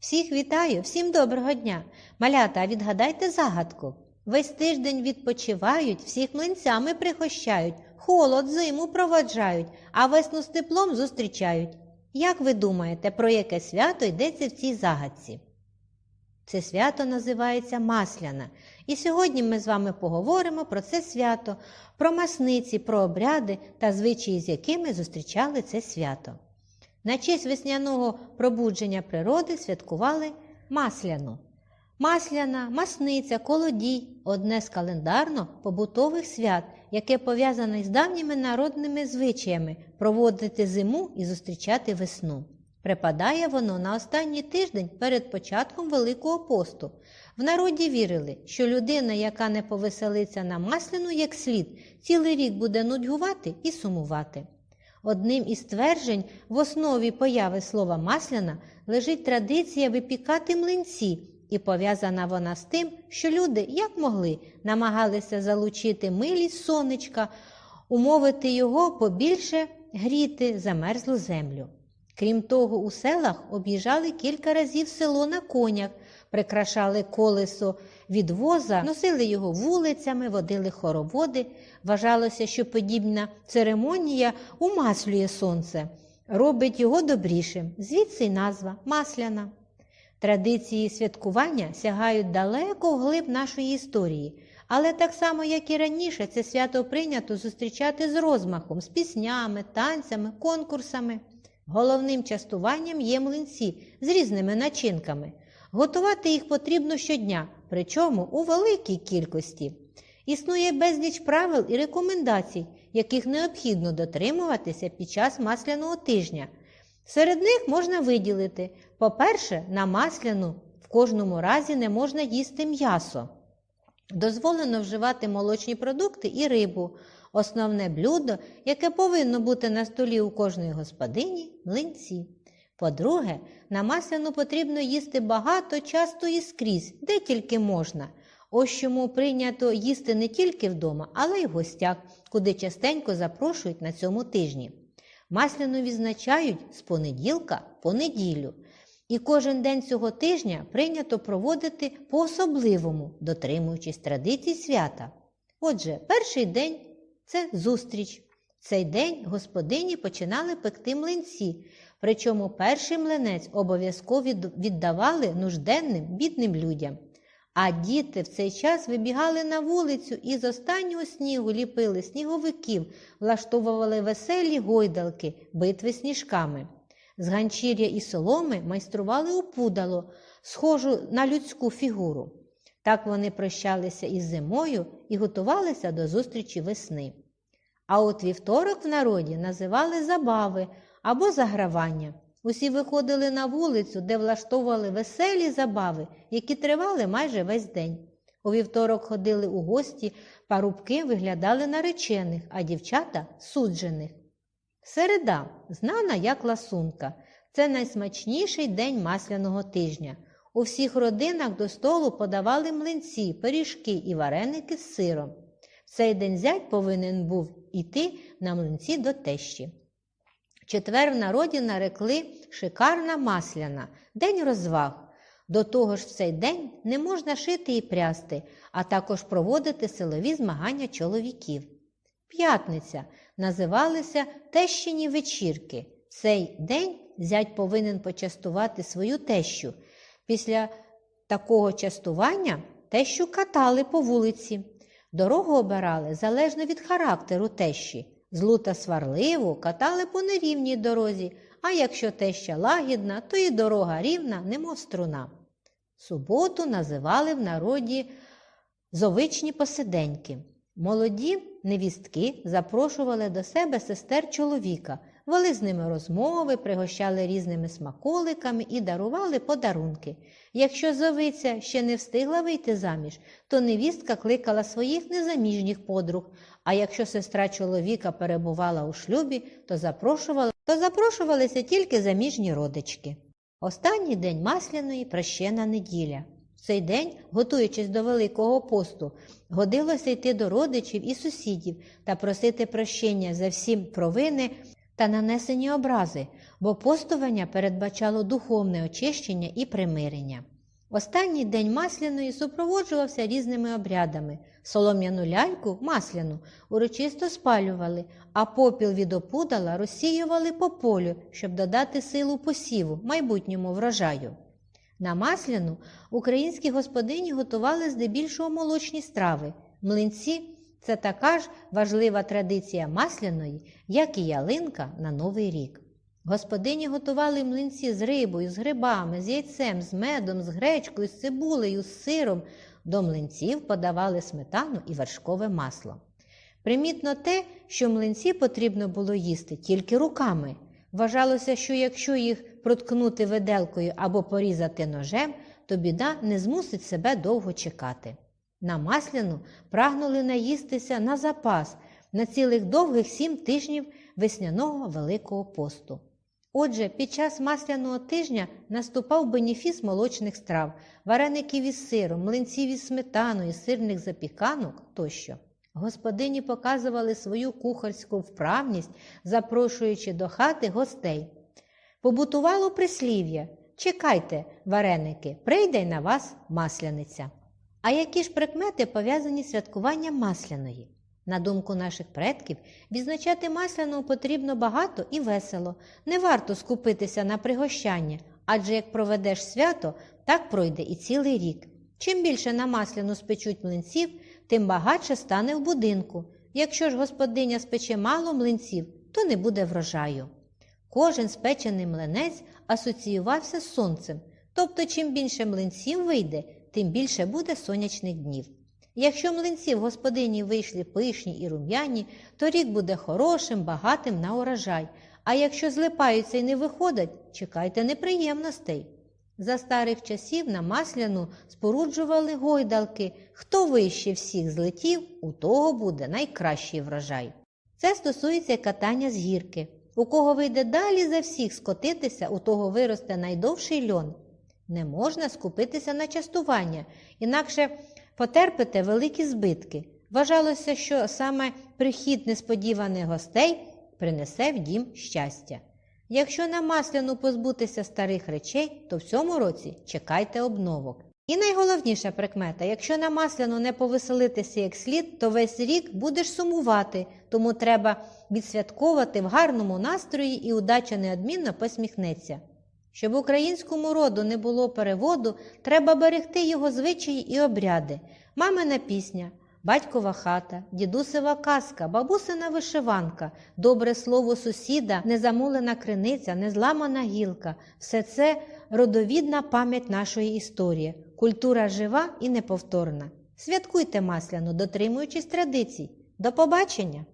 Всіх вітаю, всім доброго дня. Малята, відгадайте загадку. Весь тиждень відпочивають, всіх млинцями пригощають, холод, зиму проводжають, а весну з теплом зустрічають. Як ви думаєте, про яке свято йдеться в цій загадці? Це свято називається Масляна. І сьогодні ми з вами поговоримо про це свято, про масниці, про обряди та звичаї, з якими зустрічали це свято. На честь весняного пробудження природи святкували Масляну. Масляна, масниця, колодій одне з календарно-побутових свят, яке пов'язане з давніми народними звичаями проводити зиму і зустрічати весну. Припадає воно на останній тиждень перед початком Великого посту. В народі вірили, що людина, яка не повеселиться на масляну як слід, цілий рік буде нудьгувати і сумувати. Одним із тверджень в основі появи слова масляна лежить традиція випікати млинці, і пов'язана вона з тим, що люди, як могли, намагалися залучити милість сонечка, умовити його побільше гріти замерзлу землю. Крім того, у селах об'їжджали кілька разів село на конях, прикрашали колесо від воза, носили його вулицями, водили хороводи. Вважалося, що подібна церемонія умаслює сонце, робить його добрішим, звідси й назва масляна. Традиції святкування сягають далеко вглиб нашої історії, але так само, як і раніше, це свято прийнято зустрічати з розмахом, з піснями, танцями, конкурсами. Головним частуванням є млинці з різними начинками. Готувати їх потрібно щодня, причому у великій кількості. Існує безліч правил і рекомендацій, яких необхідно дотримуватися під час масляного тижня. Серед них можна виділити: по-перше, на масляну в кожному разі не можна їсти м'ясо. Дозволено вживати молочні продукти і рибу. Основне блюдо, яке повинно бути на столі у кожної господині млинці. По-друге, на масляну потрібно їсти багато, часто і скрізь, де тільки можна. Ось чому прийнято їсти не тільки вдома, але й в гостях, куди частенько запрошують на цьому тижні. Масляну відзначають з понеділка по неділю. І кожен день цього тижня прийнято проводити по-особливому, дотримуючись традицій свята. Отже, перший день це зустріч. Цей день господині починали пекти млинці, причому перший млинець обов'язково віддавали нужденним бідним людям. А діти в цей час вибігали на вулицю і з останнього снігу ліпили сніговиків, влаштовували веселі гойдалки, битви сніжками. З ганчір'я і соломи майстрували опудало, схожу на людську фігуру. Так вони прощалися із зимою і готувалися до зустрічі весни. А от вівторок в народі називали забави або загравання. Усі виходили на вулицю, де влаштовували веселі забави, які тривали майже весь день. У вівторок ходили у гості, парубки виглядали наречених, а дівчата суджених. Середа, знана як ласунка, це найсмачніший день масляного тижня. У всіх родинах до столу подавали млинці, пиріжки і вареники з сиром. Цей день зять повинен був іти на млинці до тещі. Четвер в народі нарекли шикарна масляна, день розваг. До того ж, в цей день не можна шити і прясти, а також проводити силові змагання чоловіків. П'ятниця називалися тещині вечірки. Цей день зять повинен почастувати свою тещу. Після такого частування тещу катали по вулиці. Дорогу обирали залежно від характеру тещі. Злу та сварливу катали по нерівній дорозі, а якщо теща лагідна, то і дорога рівна, немов струна. Суботу називали в народі зовичні посиденьки. Молоді невістки запрошували до себе сестер чоловіка, вели з ними розмови, пригощали різними смаколиками і дарували подарунки. Якщо зовиця ще не встигла вийти заміж, то невістка кликала своїх незаміжніх подруг, а якщо сестра чоловіка перебувала у шлюбі, то, запрошували, то запрошувалися тільки заміжні родички. Останній день масляної прощена неділя. В цей день, готуючись до Великого посту, годилося йти до родичів і сусідів та просити прощення за всі провини та нанесені образи, бо постування передбачало духовне очищення і примирення. Останній день масляної супроводжувався різними обрядами. Солом'яну ляльку, масляну, урочисто спалювали, а попіл від опудала розсіювали по полю, щоб додати силу посіву, майбутньому врожаю. На масляну українські господині готували здебільшого молочні страви. Млинці це така ж важлива традиція масляної, як і ялинка на Новий рік. Господині готували млинці з рибою, з грибами, з яйцем, з медом, з гречкою, з цибулею, з сиром. До млинців подавали сметану і вершкове масло. Примітно те, що млинці потрібно було їсти тільки руками. Вважалося, що якщо їх проткнути виделкою або порізати ножем, то біда не змусить себе довго чекати. На масляну прагнули наїстися на запас на цілих довгих сім тижнів весняного Великого посту. Отже, під час масляного тижня наступав бенефіс молочних страв, вареників із сиром, млинців із сметаною, сирних запіканок тощо. Господині показували свою кухарську вправність, запрошуючи до хати гостей. Побутувало прислів'я Чекайте, вареники, прийде на вас масляниця. А які ж прикмети пов'язані з святкуванням масляної? На думку наших предків, відзначати масляну потрібно багато і весело. Не варто скупитися на пригощання, адже як проведеш свято, так пройде і цілий рік. Чим більше на масляну спечуть млинців, тим багатше стане в будинку. Якщо ж господиня спече мало млинців, то не буде врожаю. Кожен спечений млинець асоціювався з сонцем, тобто чим більше млинців вийде, тим більше буде сонячних днів. Якщо млинці в господині вийшли пишні і рум'яні, то рік буде хорошим, багатим на урожай. А якщо злипаються і не виходять, чекайте неприємностей. За старих часів на масляну споруджували гойдалки. Хто вище всіх злетів, у того буде найкращий врожай. Це стосується катання з гірки. У кого вийде далі за всіх скотитися, у того виросте найдовший льон. Не можна скупитися на частування, інакше потерпите великі збитки. Вважалося, що саме прихід несподіваних гостей принесе в дім щастя. Якщо на масляну позбутися старих речей, то в цьому році чекайте обновок. І найголовніша прикмета: якщо на масляну не повеселитися як слід, то весь рік будеш сумувати, тому треба відсвятковувати в гарному настрої і удача неодмінно посміхнеться. Щоб українському роду не було переводу, треба берегти його звичаї і обряди. Мамина пісня, батькова хата, дідусева казка, бабусина вишиванка, добре слово сусіда, незамулена криниця, незламана гілка все це родовідна пам'ять нашої історії, культура жива і неповторна. Святкуйте масляну, дотримуючись традицій. До побачення!